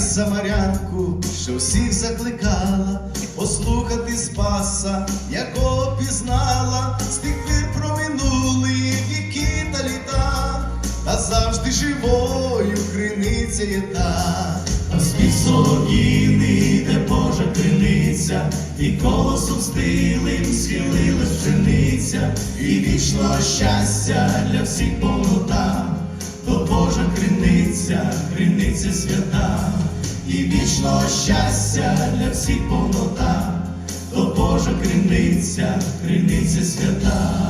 самарянку, що всіх закликала послухати Спаса, якого пізнала, з тих пір проминули віки та літа, та завжди живою криниця є та. А спів солов'їний, де Божа криниця, і колосом стилим схилилась пшениця, і вічного щастя для всіх повнота, то Божа криниця, криниця свята, і вічного щастя для всіх повнота, то Божа криниця, криниця свята.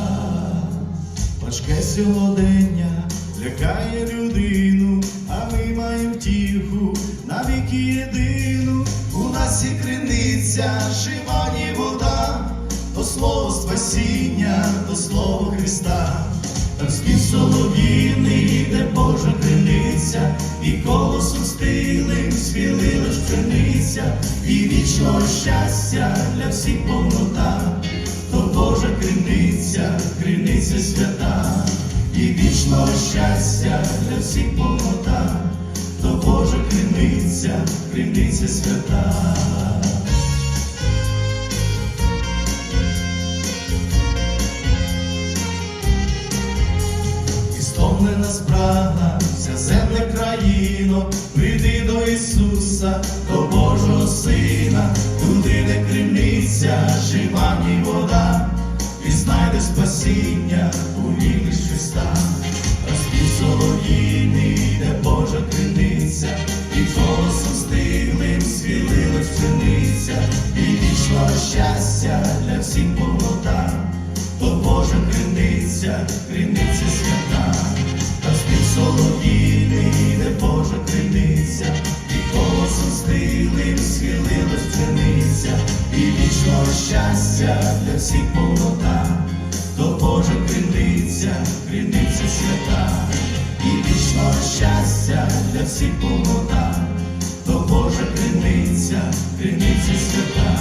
Важке сьогодення лякає людину, а ми маємо втіху навіки єдину. У нас є криниця, жива ні вода, то слово спасіння, то слово Христа. Так спів солов'їний, і вічного щастя для всіх повнота. То Божа криниця, криниця свята, і вічного щастя для всіх повнота, то Божа криниця, криниця свята. І стомлена спрага, вся земля країно, прийди Ісуса, до Божого Сина, туди, де криниця, жива ні вода, і знайде спасіння у лиш Христа. Розпій солов'їний, де Божа криниця, і голосом стиглим свілилась пшениця, і вічного щастя для всіх повнота то Божа криниця, криниця свята, солов'їний, де Божа криниця, щастя для всіх повнота, то Божа криниця, криниця свята, і вічного щастя для всіх полота, то Божа криниця, криниця свята.